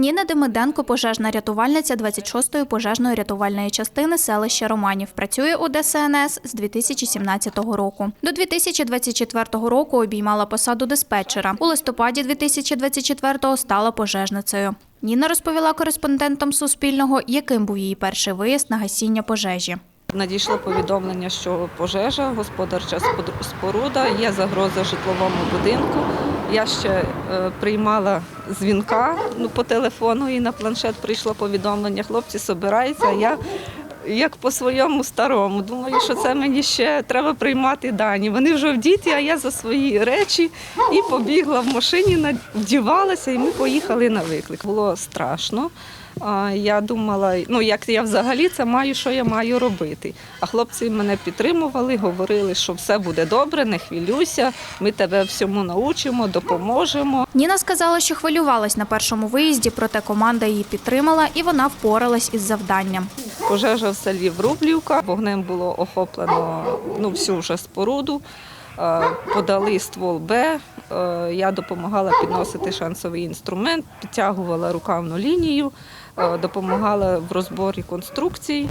Ніна Демиденко, пожежна рятувальниця 26-ї пожежної рятувальної частини селища Романів. Працює у ДСНС з 2017 року. До 2024 року обіймала посаду диспетчера. У листопаді 2024-го стала пожежницею. Ніна розповіла кореспондентам Суспільного, яким був її перший виїзд на гасіння пожежі. Надійшло повідомлення, що пожежа, господарча споруда, є загроза житловому будинку. Я ще е, приймала дзвінка ну, по телефону і на планшет прийшло повідомлення. Хлопці збираються. а Я як по своєму старому. Думаю, що це мені ще треба приймати дані. Вони вже в діті, а я за свої речі і побігла в машині, вдівалася, і ми поїхали на виклик. Було страшно. Я думала, ну як я взагалі це маю, що я маю робити. А хлопці мене підтримували, говорили, що все буде добре, не хвилюйся, ми тебе всьому научимо, допоможемо. Ніна сказала, що хвилювалась на першому виїзді, проте команда її підтримала і вона впоралась із завданням. Пожежа в селі Врублівка. Вогнем було охоплено ну, всю вже споруду. Е, Подали ствол Б. Е, Я допомагала підносити шансовий інструмент, підтягувала рукавну лінію, е, допомагала в розборі конструкцій.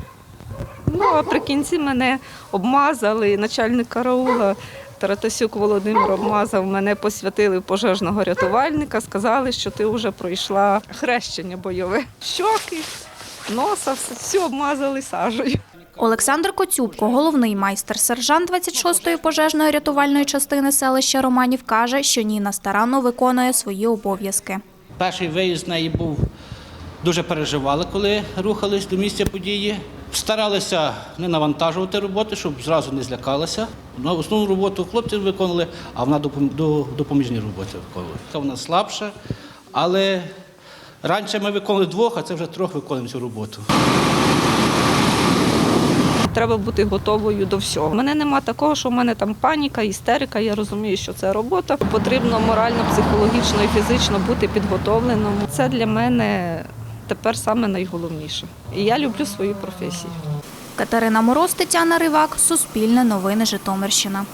Ну а при кінці мене обмазали, начальник караула. Таратасюк Володимир обмазав мене, посвятили пожежного рятувальника, сказали, що ти вже пройшла хрещення бойове. Щоки, носа, все, все обмазали сажею. Олександр Коцюбко, головний майстер-сержант 26-ї пожежної рятувальної частини селища Романів, каже, що Ніна старанно виконує свої обов'язки. Перший виїзд в неї був дуже переживали, коли рухались до місця події. Старалися не навантажувати роботи, щоб зразу не злякалася. Ну, Основну роботу хлопці виконували, а вона допом- допоміжні роботи виконувала. Вона слабша, але раніше ми виконували двох, а це вже трьох виконуємо цю роботу. Треба бути готовою до всього. У мене нема такого, що в мене там паніка, істерика. Я розумію, що це робота. Потрібно морально, психологічно і фізично бути підготовленим. Це для мене тепер саме найголовніше. І я люблю свою професію. Катерина Мороз, Тетяна Ривак, Суспільне новини Житомирщина.